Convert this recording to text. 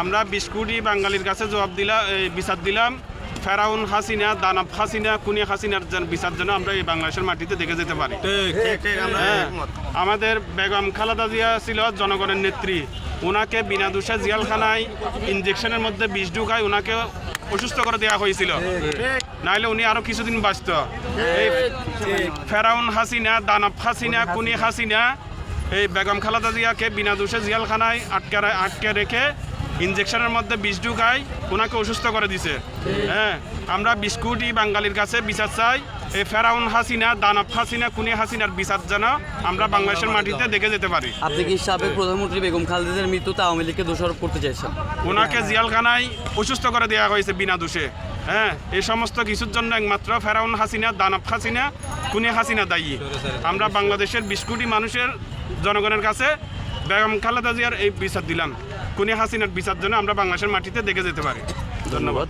আমরা বিস্কুটি বাঙালির কাছে জবাব দিলাম বিচার দিলাম। ফেরাউন হাসিনা দানাব হাসিনা কুনি হাসিনার বিচার জন্য আমরা এই বাংলাদেশের মাটিতে দেখে যেতে পারি। হ্যাঁ, আমাদের বেগম খালাদা জিয়া ছিল জনগণের নেত্রী। ওনাকে বিনা দোষে জিয়ালখানায় ইঞ্জেকশনের মধ্যে বিষ ঢুকায় ওনাকে অসুস্থ করে দেওয়া হয়েছিল। নাইলে উনি আরও কিছুদিন বাঁচত। ফেরাউন হাসিনা দানব হাসিনা কুনি হাসিনা এই বেগম খালাদা জিয়াকে বিনা দোষে জিয়ালখানায় আটকে আটকে রেখে ইঞ্জেকশনের মধ্যে বিষ ঢুকায় ওনাকে অসুস্থ করে দিছে। হ্যাঁ আমরা বিস্কুটি বাঙালির কাছে বিচার চাই। এই ফেরাউন হাসিনা দানব হাসিনা কুনি হাসিনার বিচার যেন আমরা বাংলাদেশের মাটিতে দেখে যেতে পারি। আপনি কি সাবেক প্রধানমন্ত্রী বেগম খালেদার মৃত্যুতে আওয়ামী লীগকে দোষারোপ করতে চাইছেন? ওনাকে জিয়ালখানায় অসুস্থ করে দেওয়া হয়েছে বিনা দোষে। হ্যাঁ এই সমস্ত কিছুর জন্য একমাত্র ফেরাউন হাসিনা, দানব হাসিনা কুনে হাসিনা দায়ী। আমরা বাংলাদেশের বিস্কুটি মানুষের জনগণের কাছে বেগম খালেদা জিয়ার এই বিচার দিলাম। কুনে হাসিনার বিচার জন্য আমরা বাংলাদেশের মাটিতে দেখে যেতে পারি। ধন্যবাদ।